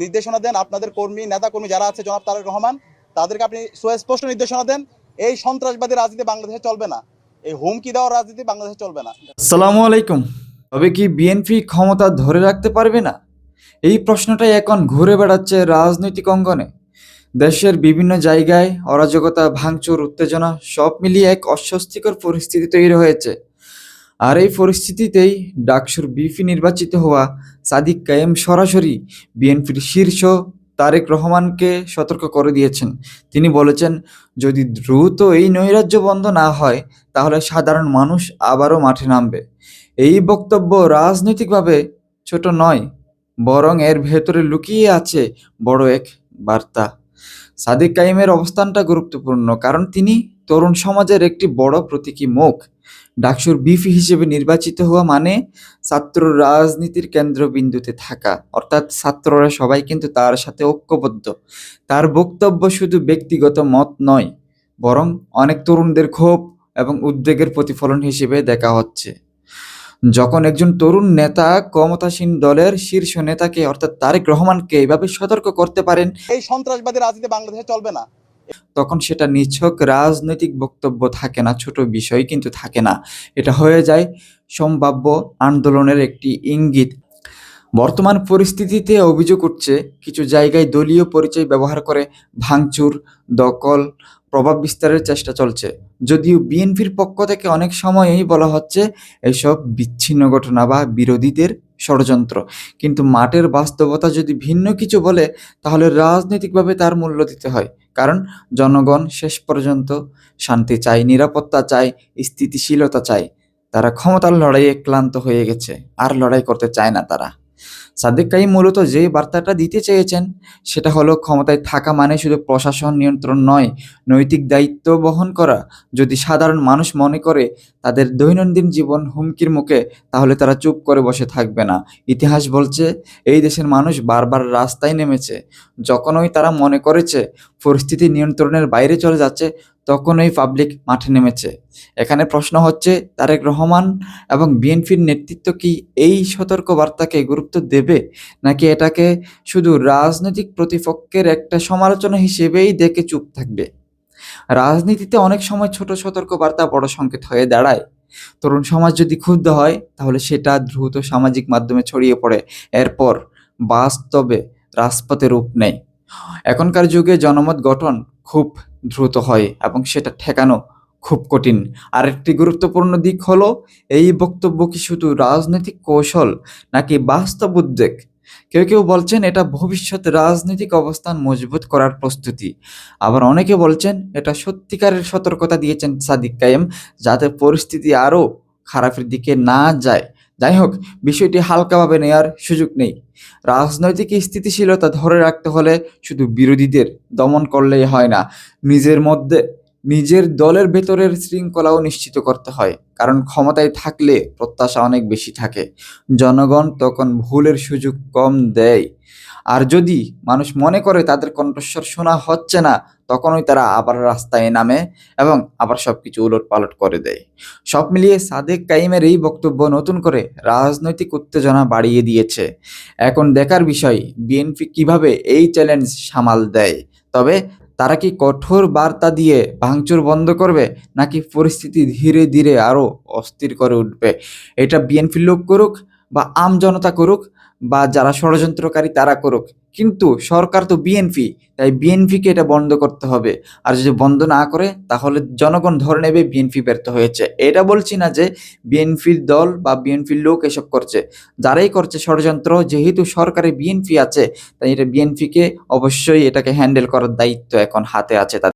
নির্দেশনা দেন আপনাদের কর্মী নেতা কর্মী যারা আছে, জনাব তারেক রহমান, তাদেরকে আপনি সুস্পষ্ট নির্দেশনা দেন, এই সন্ত্রাসবাদী রাজনীতি বাংলাদেশে চলবে না। এই হুমকি দেওয়ার রাজনীতি বাংলাদেশে চলবে না। আসসালামু আলাইকুম। তবে কি বিএনপি ক্ষমতা ধরে রাখতে পারবে না? এই প্রশ্নটাই এখন ঘুরে বেড়াচ্ছে রাজনৈতিক অঙ্গনে। দেশের বিভিন্ন জায়গায় অরাজকতা, ভাঙচুর, উত্তেজনা সব মিলিয়ে এক অস্বস্তিকর পরিস্থিতি তৈরি হয়েছে। আর এই পরিস্থিতিতেই ডাকসুর বিপি নির্বাচিত হওয়া সাদিক কায়েম সরাসরি বিএনপির শীর্ষ তারেক রহমানকে সতর্ক করে দিয়েছেন। তিনি বলেছেন, যদি দ্রুত এই নৈরাজ্য বন্ধ না হয়, তাহলে সাধারণ মানুষ আবারও মাঠে নামবে। এই বক্তব্য রাজনৈতিকভাবে ছোট নয়, বরং এর ভেতরে লুকিয়ে আছে বড় এক বার্তা। সাদিক কাইমের অবস্থানটা গুরুত্বপূর্ণ কারণ তিনি তরুণ সমাজের একটি বড় প্রতীকী মুখ। ডাকসুর বিফি হিসেবে নির্বাচিত হওয়া মানে ছাত্র রাজনীতির কেন্দ্রবিন্দুতে থাকা। অর্থাৎ ছাত্ররা সবাই কিন্তু তার সাথে ঐক্যবদ্ধ। তার বক্তব্য শুধু ব্যক্তিগত মত নয়, বরং অনেক তরুণদের ক্ষোভ এবং উদ্বেগের প্রতিফলন হিসেবে দেখা হচ্ছে। যখন একজন তরুণ নেতা ক্ষমতাসীন দলের শীর্ষ নেতাকে অর্থাৎ তারেক রহমানকে এভাবে সতর্ক করতে পারেন এই সন্ত্রাসবাদী রাজনীতি বাংলাদেশে চলবে না। তখন সেটা নিছক রাজনৈতিক বক্তব্য থাকে না ছোট বিষয় কিন্তু থাকে না। এটা হয়ে যায় সম্ভাব্য আন্দোলনের একটি ইঙ্গিত। বর্তমান পরিস্থিতিতে অভিযোগ উঠছে কিছু জায়গায় দলীয় পরিচয় ব্যবহার করে ভাঙচুর দখল প্রভাব বিস্তারের চেষ্টা চলছে। যদিও বিএনপির পক্ষ থেকে অনেক সময়ই বলা হচ্ছে এসব বিচ্ছিন্ন ঘটনা বা বিরোধীদের ষড়যন্ত্র। কিন্তু মাঠের বাস্তবতা যদি ভিন্ন কিছু বলে, তাহলে রাজনৈতিকভাবে তার মূল্য দিতে হয়। কারণ জনগণ শেষ পর্যন্ত শান্তি চায়, নিরাপত্তা চায়, স্থিতিশীলতা চায়। তারা ক্ষমতার লড়াইয়ে ক্লান্ত হয়ে গেছে। আর লড়াই করতে চায় না তারা। সাদেক কাইম মূলত যে বার্তাটা দিতে চেয়েছেন, সেটা হলো ক্ষমতায় থাকা মানে শুধু প্রশাসন নিয়ন্ত্রণ নয়, নৈতিক দায়িত্ব বহন করা। যদি সাধারণ মানুষ মনে করে তাদের দৈনন্দিন জীবন হুমকির মুখে, তাহলে তারা চুপ করে বসে থাকবে না। ইতিহাস বলছে, এই দেশের মানুষ বারবার রাস্তায় নেমেছে। যখনই তারা মনে করেছে পরিস্থিতি নিয়ন্ত্রণের বাইরে চলে যাচ্ছে তখনই পাবলিক মাঠে নেমেছে। এখানে প্রশ্ন হচ্ছে, তারেক রহমান এবং বিএনপির নেতৃত্ব কি এই সতর্ক বার্তাকে গুরুত্ব দেবে? নাকি এটাকে শুধু রাজনৈতিক প্রতিপক্ষের একটা সমালোচনা হিসেবেই দেখে চুপ থাকবে? রাজনীতিতে অনেক সময় ছোট সতর্ক বার্তা বড় সংকেত হয়ে দাঁড়ায়। তরুণ সমাজ যদি ক্ষুব্ধ হয়, তাহলে সেটা দ্রুত সামাজিক মাধ্যমে ছড়িয়ে পড়ে। এরপর বাস্তবে রাজপথে রূপ নেয়। এখনকার যুগে জনমত গঠন খুব দ্রুত হয় এবং সেটা ঠেকানো খুব কঠিন। আরেকটি গুরুত্বপূর্ণ দিক হলো, এই বক্তব্য কি শুধু রাজনৈতিক কৌশল নাকি বাস্তব উদ্বেগ? কেউ কেউ বলছেন এটা ভবিষ্যৎ রাজনৈতিক অবস্থান মজবুত করার প্রস্তুতি। আবার অনেকে বলছেন এটা সত্যিকারের সতর্কতা দিয়েছেন সাদিক কায়েম, যাতে পরিস্থিতি আরও খারাপের দিকে না যায়। যাই হোক বিষয়টি হালকাভাবে নেওয়ার সুযোগ নেই। রাজনৈতিক স্থিতিশীলতা ধরে রাখতে হলে শুধু বিরোধীদের দমন করলেই হয় না, নিজের মধ্যে নিজের দলের ভেতরের শৃঙ্খলাও নিশ্চিত করতে হয়, কারণ ক্ষমতায় থাকলে প্রত্যাশা অনেক বেশি থাকে। জনগণ তখন ভুলের সুযোগ কম দেয়। আর যদি মানুষ মনে করে তাদের কণ্ঠস্বর শোনা হচ্ছে না, তখনই তারা আবার রাস্তায় নামে এবং আবার সবকিছু উলট পালট করে দেয়। সব মিলিয়ে সাদেক কাইমের এই বক্তব্য নতুন করে রাজনৈতিক উত্তেজনা বাড়িয়ে দিয়েছে। এখন দেখার বিষয়, বিএনপি কীভাবে এই চ্যালেঞ্জ সামাল দেয়? তবে তারা কি কঠোর বার্তা দিয়ে ভাঙচুর বন্ধ করবে, নাকি পরিস্থিতি ধীরে ধীরে আরও অস্থির করে উঠবে? এটা বিএনপি লোক করুক বা আম জনতা করুক বা যারা ষড়যন্ত্রকারী তারা করুক। কিন্তু সরকার তো বিএনপি তাই বিএনপিকে এটা বন্ধ করতে হবে। আর যদি বন্ধ না করে, তাহলে জনগণ ধরে নেবে বিএনপি ব্যর্থ হয়েছে। এটা বলছি না যে বিএনপির দল বা বিএনপির লোক এসব করছে। যারাই করছে ষড়যন্ত্র, যেহেতু সরকারে বিএনপি আছে, তাই এটা বিএনপিকে অবশ্যই এটাকে হ্যান্ডেল করার দায়িত্ব এখন হাতে আছে তাদের।